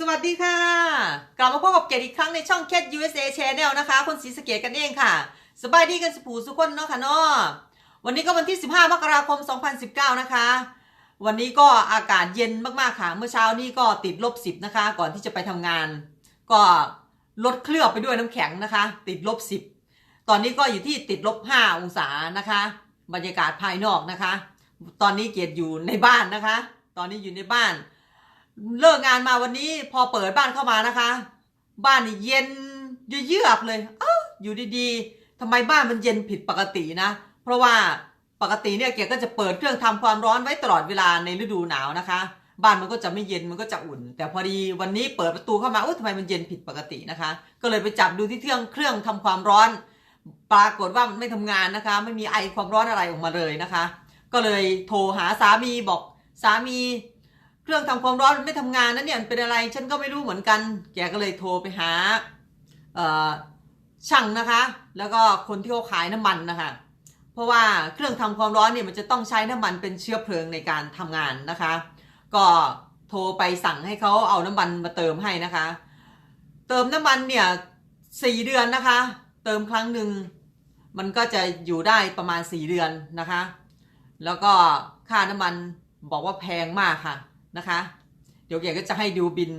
สวัสดีค่ะ กลับมาพบกับเกดอีกครั้งในช่อง Cat USA Channel นะคะ คนสีสเกตกันเองค่ะ สบายดีกันสุผูสุกคนเนาะค่ะเนาะวันนี้ก็วันที่ 15 มกราคม 2019 นะคะ วันนี้ก็อากาศเย็นมากๆค่ะ เมื่อเช้านี้ก็ติดลบ 10 นะคะ ก่อนที่จะไปทำงาน ก็ลดเคลือบไปด้วยน้ำแข็งนะคะ ติดลบ 10 ตอนนี้ก็อยู่ที่ติดลบ 5 องศานะคะ บรรยากาศภายนอกนะคะ ตอนนี้เกียรติอยู่ในบ้านนะคะ ตอนนี้อยู่ในบ้าน เลิกงานมาวันนี้พอเปิดบ้านเข้ามานะคะ บ้านเย็นเยือกเลยเอ้าอยู่ดีๆทำไมบ้านมันเย็นผิดปกตินะ เพราะว่าปกติเนี่ยเกียก็จะเปิดเครื่องทำความร้อนไว้ตลอดเวลาในฤดูหนาวนะคะ บ้านมันก็จะไม่เย็นมันก็จะอุ่น แต่พอดีวันนี้เปิดประตูเข้ามาอุ้ยทำไมมันเย็นผิดปกตินะคะ ก็เลยไปจับดูที่เครื่องเครื่องทำความร้อน ปรากฏว่ามันไม่ทำงานนะคะ ไม่มีไอความร้อนอะไรออกมาเลยนะคะ ก็เลยโทรหาสามีบอกสามี เครื่องทำความร้อนมันไม่ทำงานนะเนี่ยมันเป็นอะไรฉันก็ไม่รู้เหมือนกัน แกก็เลยโทรไปหาช่างนะคะ แล้วก็คนที่เขาขายน้ำมันนะคะเพราะว่าเครื่องทำความร้อนเนี่ยมันจะต้องใช้น้ำมันเป็นเชื้อเพลิงในการทำงานนะคะ ก็โทรไปสั่งให้เขาเอาน้ำมันมาเติมให้นะคะ เติมน้ำมันเนี่ยสี่เดือนนะคะ เติมครั้งหนึ่งมันก็จะอยู่ได้ประมาณสี่เดือนนะคะ แล้วก็ค่าน้ำมันบอกว่าแพงมากค่ะ นะคะเดี๋ยวเก๋ก็จะให้ดูบิน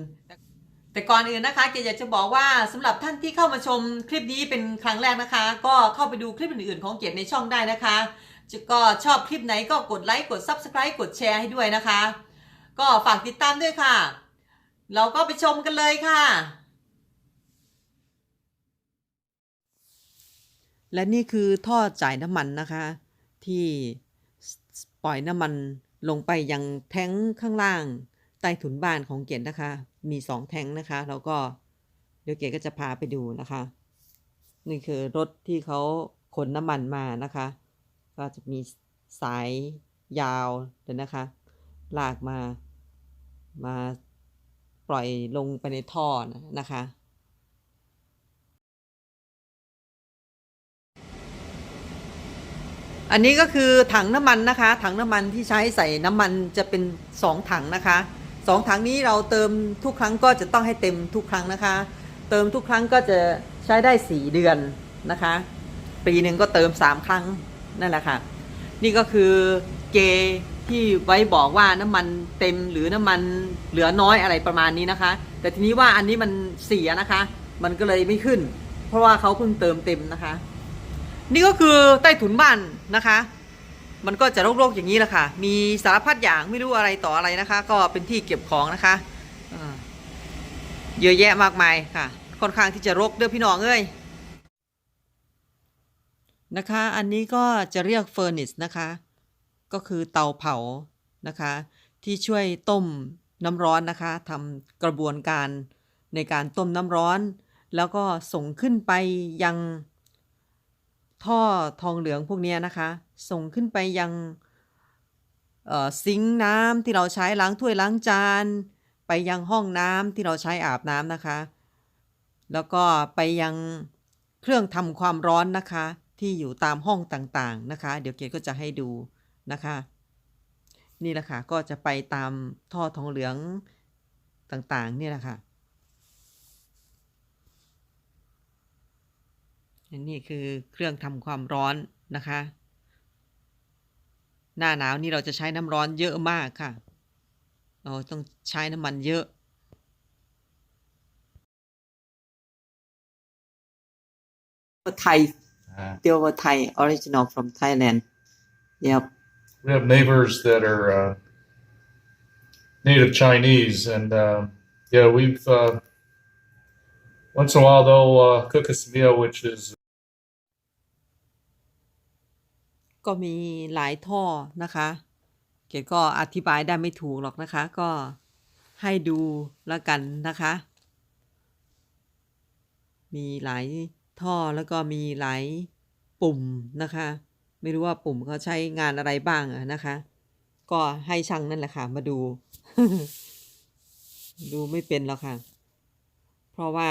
แต่ก่อนอื่นนะคะเก๋อยากจะบอกว่าสำหรับท่านที่เข้ามาชมคลิปนี้เป็นครั้งแรกนะคะ ก็เข้าไปดูคลิปอื่นๆ ของเก๋ในช่องได้นะคะจะก็ชอบคลิปไหนก็กดไลค์กด Subscribe กดแชร์ให้ด้วยนะคะ ก็ฝากติดตามด้วยค่ะ เราก็ไปชมกันเลยค่ะ และนี่คือท่อจ่ายน้ำมันนะคะ ที่ปล่อยน้ำมัน ลงไปยังแท้งข้างล่างใต้ถุนบ้านของเกียรตินะคะ มีสองแท้งนะคะ แล้วก็เดี๋ยวเกียรติก็จะพาไปดูนะคะ นี่คือรถที่เขาขนน้ำมันมานะคะ ก็จะมีสายยาวเลยนะคะ ลากมา มาปล่อยลงไปในท่อนะคะ อันนี้ก็คือถังน้ำมันนะคะ ถังน้ำมันที่ใช้ใส่น้ำมันจะเป็นสองถังนะคะสองถังนี้เราเติมทุกครั้งก็จะต้องให้เต็มทุกครั้งนะคะ เติมทุกครั้งก็จะใช้ได้สี่เดือนนะคะ ปีหนึ่งก็เติมสามครั้งนั่นแหละค่ะ นี่ก็คือเกที่ไว้บอกว่าน้ำมันเต็มหรือน้ำมันเหลือน้อยอะไรประมาณนี้นะคะ แต่ทีนี้ว่าอันนี้มันเสียนะคะ มันก็เลยไม่ขึ้น เพราะว่าเขาเพิ่งเติมเต็มนะคะ นี่ก็คือใต้ถุนบ้านนะคะ มันก็จะโรกๆอย่างนี้แหละค่ะ มีสารพัดอย่างไม่รู้อะไรต่ออะไรนะคะ ก็เป็นที่เก็บของนะคะเยอะแยะมากมายค่ะ ค่อนข้างที่จะรกเด้อพี่น้องเอ้ยนะคะ อันนี้ก็จะเรียกเฟอร์นิสนะคะ ก็คือเตาเผานะคะ ที่ช่วยต้มน้ำร้อนนะคะทำกระบวนการในการต้มน้ำร้อน แล้วก็ส่งขึ้นไปยัง ท่อทองเหลืองพวกนี้นะคะ ส่งขึ้นไปยังซิงค์น้ำที่เราใช้ล้างถ้วยล้างจาน ไปยังห้องน้ำที่เราใช้อาบน้ำนะคะ แล้วก็ไปยังเครื่องทำความร้อนนะคะ ที่อยู่ตามห้องต่างๆนะคะ เดี๋ยวเกดก็จะให้ดูนะคะ นี่แหละค่ะก็จะไปตามท่อทองเหลืองต่างๆ นี่แหละค่ะ อั นนี้คือเครื่องทำความร้อนนะคะ หน้าหนาวนี่เราจะใช้น้ำร้อนเยอะมากค่ะ เราต้องใช้น้ำมันเยอะไทย Uh, เตียวไทย original from Thailand yep we have neighbors that are uh, native Chinese, and uh, yeah, we've uh, once in a while they'll uh, cook us a meal, which is ก็มีหลายท่อนะคะ เกดก็อธิบายได้ไม่ถูกหรอกนะคะ ก็ให้ดูแล้วกันนะคะ มีหลายท่อแล้วก็มีหลายปุ่มนะคะ ไม่รู้ว่าปุ่มเขาใช้งานอะไรบ้างนะคะ ก็ให้ช่างนั่นแหละค่ะมาดู ดูไม่เป็นแล้วค่ะ เพราะว่า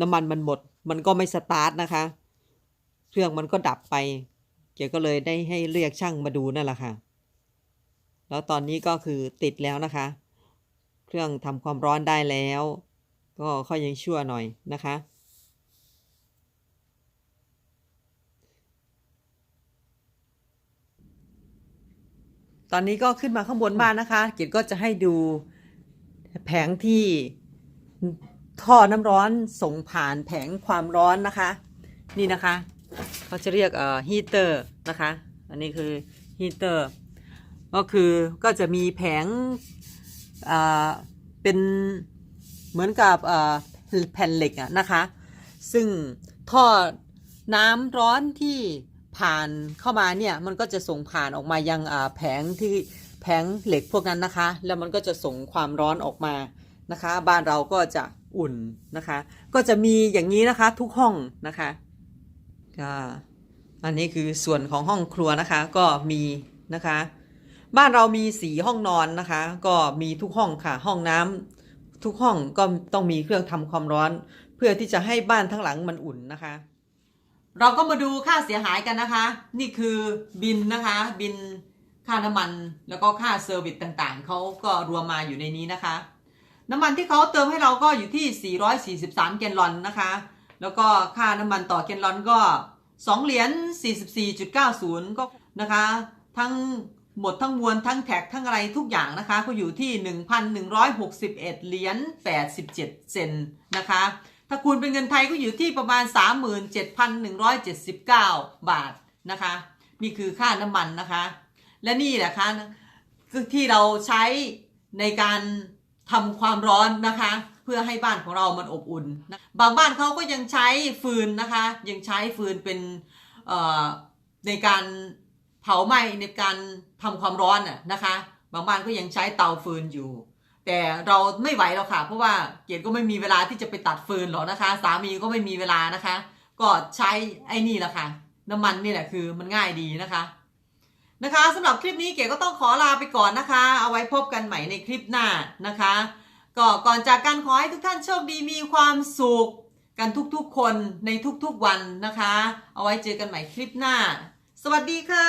น้ำมันมันหมด มันก็ไม่สตาร์ทนะคะ เครื่องมันก็ดับไป เกก็เลยได้ให้เรียกช่างมาดูนั่นแหละค่ะ แล้วตอนนี้ก็คือติดแล้วนะคะ เครื่องทำความร้อนได้แล้ว ก็ค่อยยังชั่วหน่อยนะคะ ตอนนี้ก็ขึ้นมาข้างบนบ้านนะคะเกดก็จะให้ดูแผงที่ท่อน้ำร้อนส่งผ่านแผงความร้อนนะคะ นี่นะคะ เขาจะเรียกเอ่อฮีเตอร์นะคะ อันนี้คือฮีเตอร์ก็คือก็จะมีแผงอ่าเป็นเหมือนกับอ่าแผ่นเหล็กอะนะคะ ซึ่งท่อน้ำร้อนที่ผ่านเข้ามาเนี่ยมันก็จะส่งผ่านออกมายังอ่าแผงที่แผงเหล็กพวกนั้นนะคะ แล้วมันก็จะส่งความร้อนออกมานะคะ บ้านเราก็จะอุ่นนะคะ ก็จะมีอย่างนี้นะคะทุกห้องนะคะ ก็อันนี้คือส่วนของห้องครัวนะคะก็มีนะคะ บ้านเรามีสี่ห้องนอนนะคะ ก็มีทุกห้องค่ะ ห้องน้ำทุกห้องก็ต้องมีเครื่องทำความร้อน เพื่อที่จะให้บ้านทั้งหลังมันอุ่นนะคะ เราก็มาดูค่าเสียหายกันนะคะ นี่คือบินนะคะ บินค่าน้ำมันแล้วก็ค่าเซอร์วิสต่างๆเขาก็รวมมาอยู่ในนี้นะคะ น้ำมันที่เขาเติมให้เราก็อยู่ที่ 443 แกลลอนนะคะ แล้วก็ค่าน้ำมันต่อแกลลอนก็ 2 เหรียญ44.90 ก็นะคะ ทั้งหมดทั้งมวลทั้งแท็กทั้งอะไรทุกอย่างนะคะ ก็อยู่ที่ 1,161 เหรียญ87 เซนนะคะ ถ้าคูณเป็นเงินไทยก็อยู่ที่ประมาณ 37,179 บาทนะคะ นี่คือค่าน้ำมันนะคะ และนี่แหละค่ะคือที่เราใช้ในการทำความร้อนนะคะ เพื่อให้บ้านของเรามันอบอุ่น บางบ้านเขาก็ยังใช้ฟืนนะคะ ยังใช้ฟืนเป็นเอ่อในการเผาไหม้ในการทำความร้อนน่ะนะคะ บางบ้านก็ยังใช้เตาฟืนอยู่ แต่เราไม่ไหวแล้วค่ะ เพราะว่าเกดก็ไม่มีเวลาที่จะไปตัดฟืนหรอกนะคะ สามีก็ไม่มีเวลานะคะ ก็ใช้ไอ้นี่แหละค่ะ น้ำมันนี่แหละคือมันง่ายดีนะคะนะคะสำหรับคลิปนี้เก๋ก็ต้องขอลาไปก่อนนะคะ เอาไว้พบกันใหม่ในคลิปหน้านะคะ ก็ก่อนจากกันขอให้ทุกท่านโชคดีมีความสุข กันทุกๆคนในทุกๆวันนะคะ เอาไว้เจอกันใหม่คลิปหน้า สวัสดีค่ะ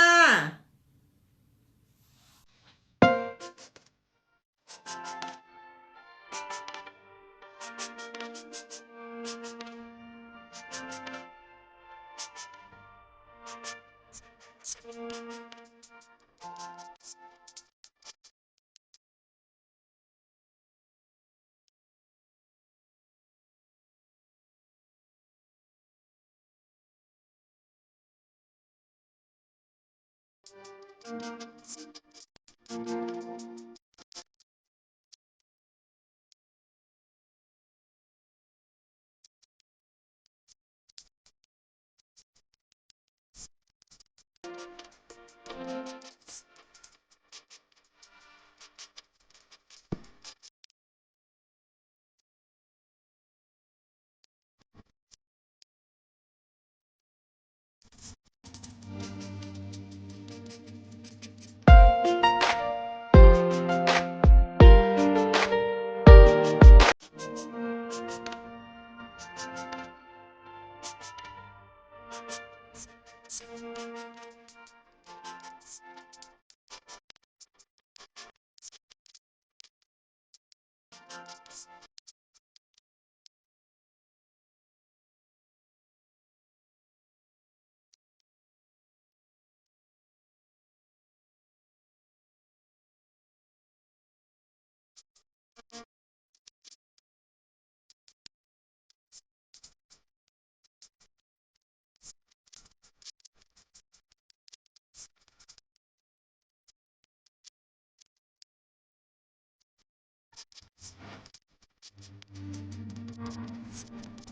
うん。Thank you.